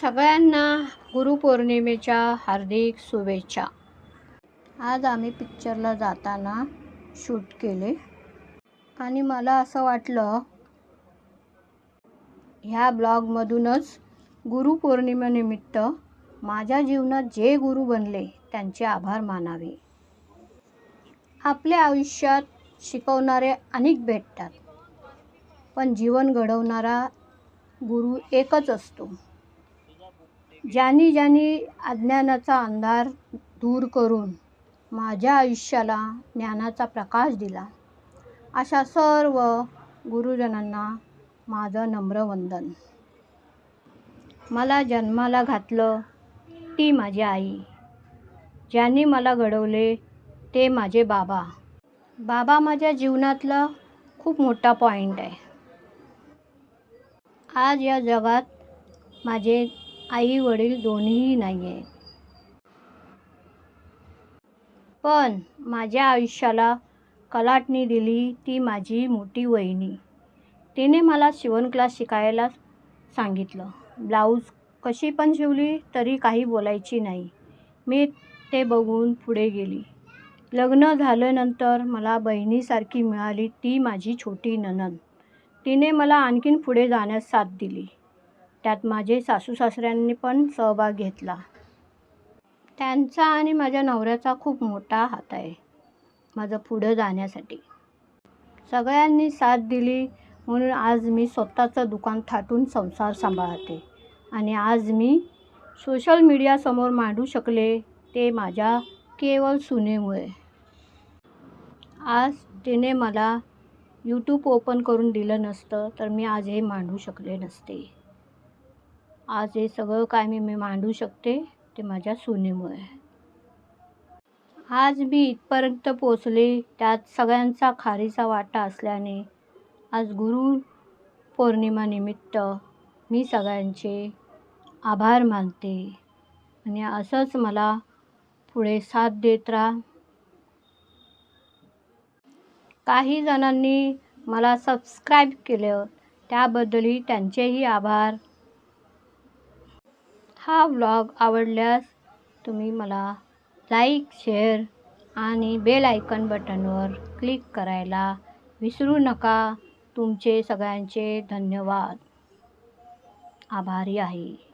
सगळ्यांना गुरुपौर्णिमेच्या हार्दिक शुभेच्छा. आज आम्ही पिक्चरला जाताना शूट केले. आणि मला असं वाटलं ह्या ब्लॉगमधूनच गुरुपौर्णिमेनिमित्त माझ्या जीवनात जे गुरु बनले त्यांचे आभार मानावे. आपल्या आयुष्यात शिकवणारे अनेक भेटतात पण जीवन घडवणारा गुरु एकच असतो. ज्यांनी ज्यांनी अज्ञानाचा अंधार दूर करून माझ्या आयुष्याला ज्ञानाचा प्रकाश दिला अशा सर्व गुरुजनांना माझं नम्र वंदन. मला जन्माला घातलं ती माझी आई ज्यांनी मला घडवले ते माझे बाबा. बाबा माझ्या जीवनातला खूप मोठा पॉईंट आहे. आज या जगात माझे आई वडील दोन्हीही नाही आहे पण माझ्या आयुष्याला कलाटणी दिली ती माझी मोठी वहिनी. तिने मला शिवण क्लास शिकायला सांगितलं. ब्लाऊज कशी पण शिवली तरी काही बोलायची नाही. मी ते बघून पुढे गेली. लग्न झाल्यानंतर मला बहिणीसारखी मिळाली ती माझी छोटी ननन तिने मला आणखीन पुढे जाण्यास साथ दिली. त्यात माझे सासू सासऱ्यांनी पण सहभाग घेतला. त्यांचा आणि माझ्या नवऱ्याचा खूप मोठा हात आहे. माझं पुढं जाण्यासाठी. सगळ्यांनी साथ दिली म्हणून आज मी स्वतःचं दुकान थाटून संसार सांभाळते. आणि आज मी सोशल मीडियासमोर मांडू शकले ते माझ्या केवळ सुनेमुळे. आज तिने मला यूट्यूब ओपन करून दिलं नसतं तर मी आज हे मांडू शकले नसते. आज हे सगळं काय मी मी मांडू शकते ते माझ्या सुनेमुळे. आज मी इथपर्यंत पोचले त्यात सगळ्यांचा खारीचा वाटा असल्याने आज गुरु पौर्णिमानिमित्त मी सगळ्यांचे आभार मानते. आणि असंच मला पुढे साथ देत राहा. काही जणांनी मला सबस्क्राईब केलं त्याबद्दलही त्यांचेही आभार. हा व्लॉग आवडल्यास तुम्ही मला लाईक शेअर आणि बेल आयकन बटनवर क्लिक करायला विसरू नका. तुमचे सगळ्यांचे धन्यवाद. आभारी आहे.